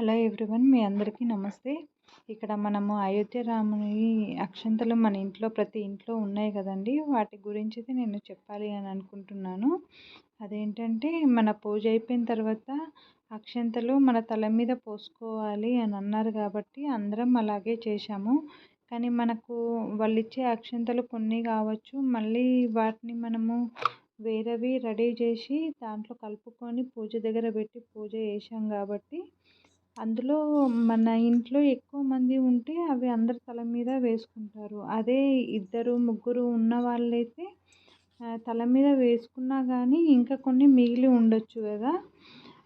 Hello everyone మీ అందరికీ నమస్తే. ఇక్కడ మనము అయోధ్య రాముని అక్షంతలు మన ఇంట్లో ప్రతి ఇంట్లో ఉన్నాయి కదండి. వాటి గురించి నేను చెప్పాలి అని అనుకుంటున్నాను. అదేంటంటే మన పూజ అయిపోయిన తర్వాత అక్షంతలు మన తల మీద పోసుకోవాలి అని అన్నారు కాబట్టి అందరం అలాగే చేశాము. కానీ మనకు వాళ్ళు ఇచ్చే అక్షంతలు కొన్ని కావచ్చు. మళ్ళీ వాటిని మనము వేరేవి రెడీ చేసి దాంట్లో కలుపుకొని పూజ దగ్గర పెట్టి పూజ చేసాం కాబట్టి అందులో మన ఇంట్లో ఎక్కువ మంది ఉంటే అవి అందరి తల మీద వేసుకుంటారు. అదే ఇద్దరు ముగ్గురు ఉన్న వాళ్ళైతే తల మీద వేసుకున్నా కానీ ఇంకా కొన్ని మిగిలి ఉండొచ్చు కదా.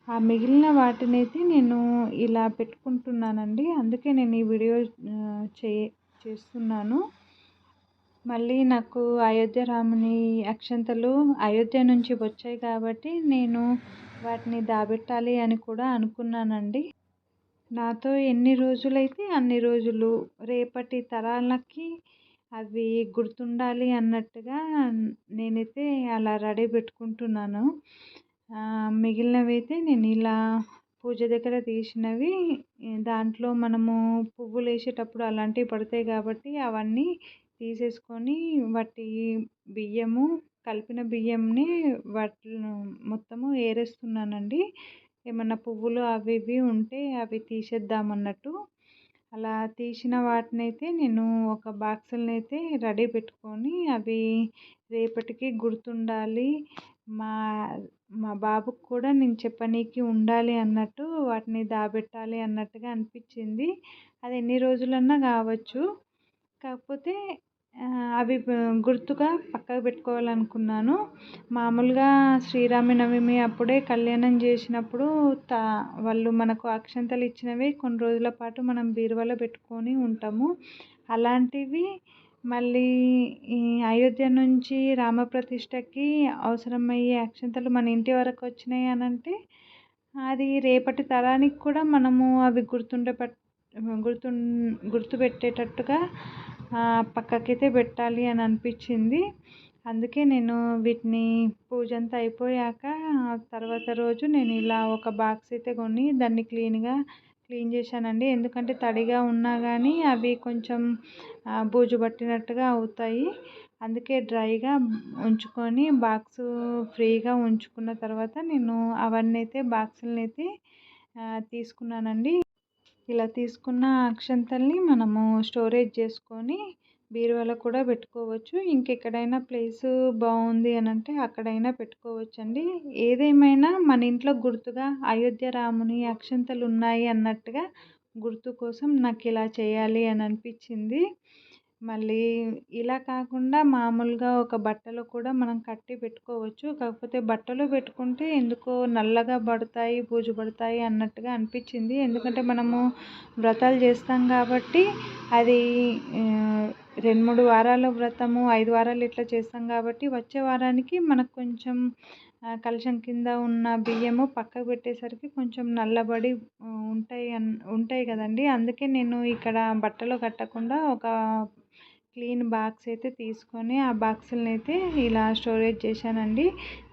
ఆ మిగిలిన వాటిని అయితే నేను ఇలా పెట్టుకుంటున్నానండి. అందుకే నేను ఈ వీడియో చే చేస్తున్నాను. మళ్ళీ నాకు అయోధ్య రాముని అక్షంతలు అయోధ్య నుంచి వచ్చాయి కాబట్టి నేను వాటిని దాబెట్టాలి అని కూడా అనుకున్నానండి. నాతో ఎన్ని రోజులైతే అన్ని రోజులు రేపటి తరాలకి అవి గుర్తుండాలి అన్నట్టుగా నేనైతే అలా రెడీ పెట్టుకుంటున్నాను. మిగిలినవి అయితే నేను ఇలా పూజ దగ్గర తీసినవి దాంట్లో మనము పువ్వులు వేసేటప్పుడు అలాంటివి పడతాయి కాబట్టి అవన్నీ తీసేసుకొని వాటి బియ్యము కలిపిన బియ్యంని వాటిని మొత్తము ఏరేస్తున్నానండి. ఏమన్నా పువ్వులు అవి ఇవి ఉంటే అవి తీసేద్దాం అన్నట్టు అలా తీసిన వాటిని అయితే నేను ఒక బాక్సులను అయితే రెడీ పెట్టుకొని అవి రేపటికి గుర్తుండాలి. మా మా బాబుకు కూడా నేను చెప్పనీకి ఉండాలి అన్నట్టు వాటిని దాబెట్టాలి అన్నట్టుగా అనిపించింది. అది ఎన్ని రోజులన్నా కావచ్చు. కాకపోతే అవి గుర్తుగా పక్కకు పెట్టుకోవాలనుకున్నాను. మామూలుగా శ్రీరామనవమి అప్పుడే కళ్యాణం చేసినప్పుడు తా వాళ్ళు మనకు అక్షంతలు ఇచ్చినవి కొన్ని రోజుల పాటు మనం బీరువాలో పెట్టుకొని ఉంటాము. అలాంటివి మళ్ళీ ఈ అయోధ్య నుంచి రామప్రతిష్టకి అవసరమయ్యే అక్షంతలు మన ఇంటి వరకు వచ్చినాయి అని అంటే అది రేపటి తరానికి కూడా మనము అవి గుర్తుండే గుర్తు గుర్తుపెట్టేటట్టుగా పక్కకైతే పెట్టాలి అని అనిపించింది. అందుకే నేను వీటిని పూజ అంతా అయిపోయాక తర్వాత రోజు నేను ఇలా ఒక బాక్స్ అయితే కొని దాన్ని క్లీన్గా క్లీన్ చేశానండి. ఎందుకంటే తడిగా ఉన్నా కానీ అవి కొంచెం బూజు పట్టినట్టుగా అవుతాయి. అందుకే డ్రైగా ఉంచుకొని బాక్స్ ఫ్రీగా ఉంచుకున్న తర్వాత నేను అవన్నీ అయితే బాక్సులను అయితే తీసుకున్నానండి. ఇలా తీసుకున్న అక్షంతల్ని మనము స్టోరేజ్ చేసుకొని బీరువాలో కూడా పెట్టుకోవచ్చు. ఇంకెక్కడైనా ప్లేస్ బాగుంది అని అంటే అక్కడైనా పెట్టుకోవచ్చు అండి ఏదేమైనా మన ఇంట్లో గుర్తుగా అయోధ్య రాముని అక్షంతలు ఉన్నాయి అన్నట్టుగా గుర్తు కోసం నాకు ఇలా చేయాలి అని అనిపించింది. మళ్ళీ ఇలా కాకుండా మామూలుగా ఒక బట్టలో కూడా మనం కట్టి పెట్టుకోవచ్చు. కాకపోతే బట్టలో పెట్టుకుంటే ఎందుకో నల్లగా పడతాయి బూజు పడతాయి అన్నట్టుగా అనిపించింది. ఎందుకంటే మనము వ్రతాలు చేస్తాం కాబట్టి అది రెండు మూడు వారాలు వ్రతము ఐదు వారాలు ఇట్లా చేస్తాం కాబట్టి వచ్చే వారానికి మనకు కొంచెం కలశం కింద ఉన్న బియ్యము పక్కకు పెట్టేసరికి కొంచెం నల్లబడి ఉంటాయి అన్ ఉంటాయి కదండి. అందుకే నేను ఇక్కడ బట్టలో కట్టకుండా ఒక క్లీన్ బాక్స్ అయితే తీసుకొని ఆ బాక్సులను అయితే ఇలా స్టోరేజ్ చేశానండి.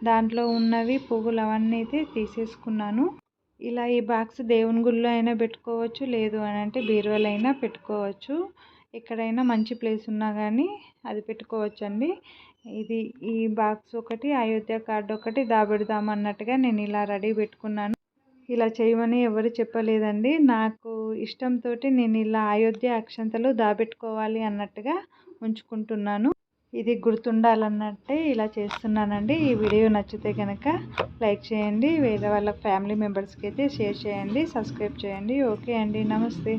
దాంట్లో ఉన్నవి పువ్వులు అవన్నీ అయితే తీసేసుకున్నాను. ఇలా ఈ బాక్స్ దేవుని గుళ్ళో అయినా పెట్టుకోవచ్చు లేదు అని అంటే బీరువాలైనా పెట్టుకోవచ్చు. ఎక్కడైనా మంచి ప్లేస్ ఉన్నా కానీ అది పెట్టుకోవచ్చు అండి ఇది ఈ బాక్స్ ఒకటి అయోధ్య కార్డు ఒకటి దాబెడదాం అన్నట్టుగా నేను ఇలా రెడీ పెట్టుకున్నాను. ఇలా చేయమని ఎవరు చెప్పలేదండి. నాకు ఇష్టంతో నేను ఇలా అయోధ్య అక్షంతలు దాబెట్టుకోవాలి అన్నట్టుగా ఉంచుకుంటున్నాను. ఇది గుర్తుండాలన్నట్టే ఇలా చేస్తున్నానండి. ఈ వీడియో నచ్చితే కనుక లైక్ చేయండి. వేరే వాళ్ళ ఫ్యామిలీ మెంబర్స్కి అయితే షేర్ చేయండి. సబ్స్క్రైబ్ చేయండి. ఓకే అండి. నమస్తే.